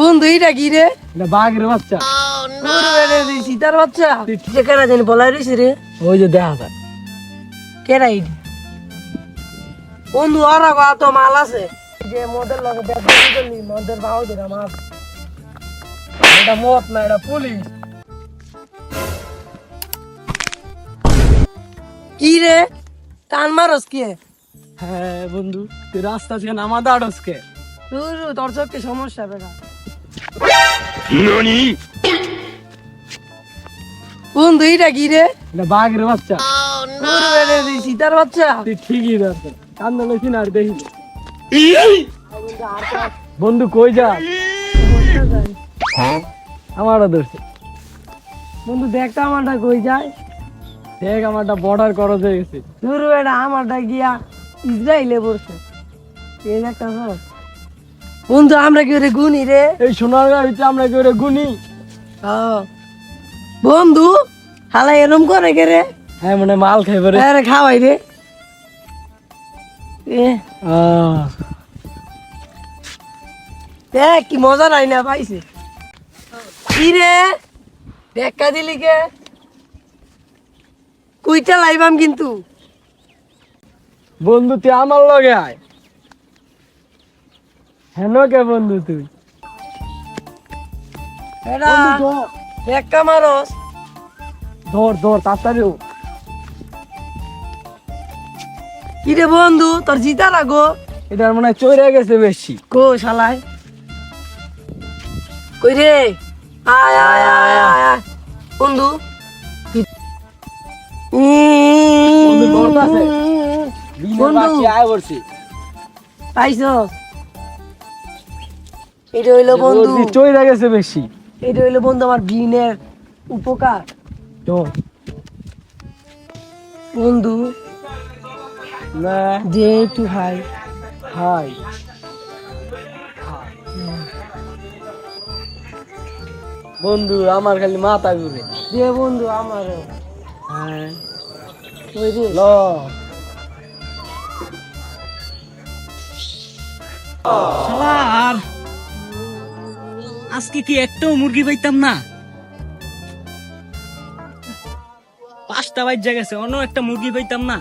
বন্ধু এইটা কি রে এটা বাঘের বাচ্চা। রে, সীতার বাচ্চা। যে কেনা জানি বলাই রইছে রে। ওই যে দেখা যায়। কেনা বন্ধু আর তো মাল আছে? যে মদের লগে ব্যাগ করলি মদের বাউ দিরা মাল এটা মদ না এটা পুলিশ কি রে? টান মারস কি? হ্যাঁ বন্ধু তুই রাস্তা থেকে নামা দাঁড়সকে দূর তোর চোখে সমস্যা বেটা। বন্ধু এইটা কি রে? এটা বাঘের বাচ্চা। রে রে, সীতার বাচ্চা? তুই ঠিকই দরকার কান্দা লেখি না আর দেখি। বন্ধু কই যা? আমারও ধরছে। বন্ধু দেখটা আমারটা কই যায়। দেখ আমারটা বর্ডার করজ হয়ে গেছে। দূর বেটা আমারটা গিয়া ইসরায়েলে পড়ছে। এই একটা। বন্ধু আমরা কি গুনি রে? এই সোনার গাড়িতে আমরা কি ওরে গুনি। বন্ধু হালা এরম করে কে রে? হ্যাঁ মানে মাল খাইবে রে। আরে খাওয়াই রে। এ। দেখ কি মজা নাই না পাইছে। কি রে? দেখা দিলি কে? কুইটা লাইবাম কিন্তু। বন্ধু তুই আমার লগে আয়। হেন কে বন্ধু তুই? এটা দেখা মারস। ধর ধর তাড়াতাড়ি কি রে বন্ধু তোর জিতা লাগো? এটার মনে হয় চইরে গেছে বেশি। কো শালায়। কই রে? আয় আয় আয় আয় আয়। বন্ধু। বন্ধু, বন্ধু। আয় বলছি। পাইছ? এটা হইল বন্ধু। চইরে গেছে বেশি। এটা হইল বন্ধু আমার উপকার। চল বন্ধু না। যে একটু ভাই হাই। বন্ধু আমার খালি মাথা ঘুরে। যে বন্ধু আমারও। হ্যাঁ। ওই রে ল। আজকে কি একটাও মুরগি পাইতাম না? পাঁচটা বাজ্যা গেছে, অন্য একটা মুরগি পাইতাম না।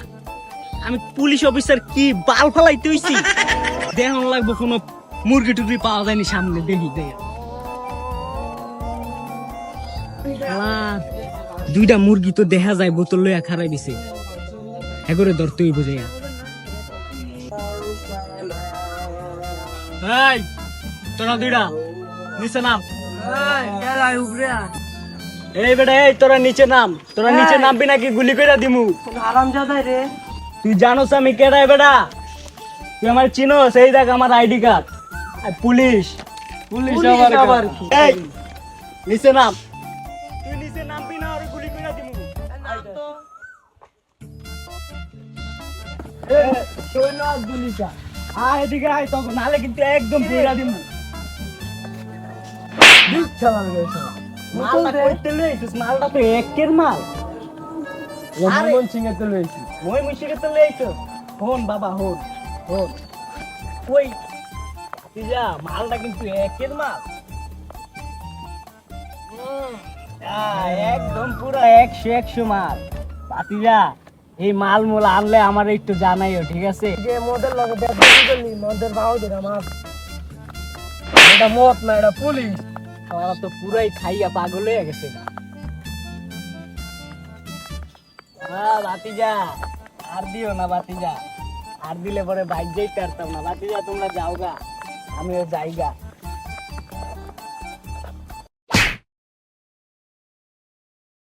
আমি পুলিশ অফিসার কি বাল ফেলাইতে হইছি? দেখন লাগবো কোনো মুরগি টুরগি পাওয়া যায়নি সামনে, দেখি দেখি। দুইটা মুরগি তো দেখা যায়, বোতল লইয়া খারাই দিছে। এগরে ধরতে হইব যাইয়া। এই, তোরা দুইটা। নিচে নাম উপরে এই বেটা এই তোরা নিচে নাম তোরা নিচে নামবি নাকি গুলি করে দিমু আরাম যাদাই রে তুই জানোস আমি কেডাই বেটা তুই আমার চিনোস এই দেখ আমার ID card police police police আবার আবার কি? কি? এই নিচে নাম তুই নিচে নামবি না আর গুলি করে দিমু সৈন্য আর গুলিটা আয় এদিকে আয় তখন নালে কিন্তু একদম পুরা দিমু দিচ্ছা লাগবে মালটা কইতে লইছিস মালটা তো একের মাল। মনমোহন সিং এর তো লইছি মই মুশিকে তো লইছো হন বাবা হন হন। কই? তুই যা মালটা কিন্তু একের মাল। একদম পুরো একশো একশো মাল। এই মাল মূল আনলে আমার একটু জানাইও ঠিক আছে? যে মদের লগে মদের বাউ দিরা এটা মদ না এটা পুলিশ। আমার তো পুরাই খাইয়া পাগল হয়ে গেছে। বাতিজা আর দিও না বাতিজা আর দিলে পরে বাইক যাইতে পারতাম না। বাতিজা তোমরা যাও গা। আমিও যাই গা।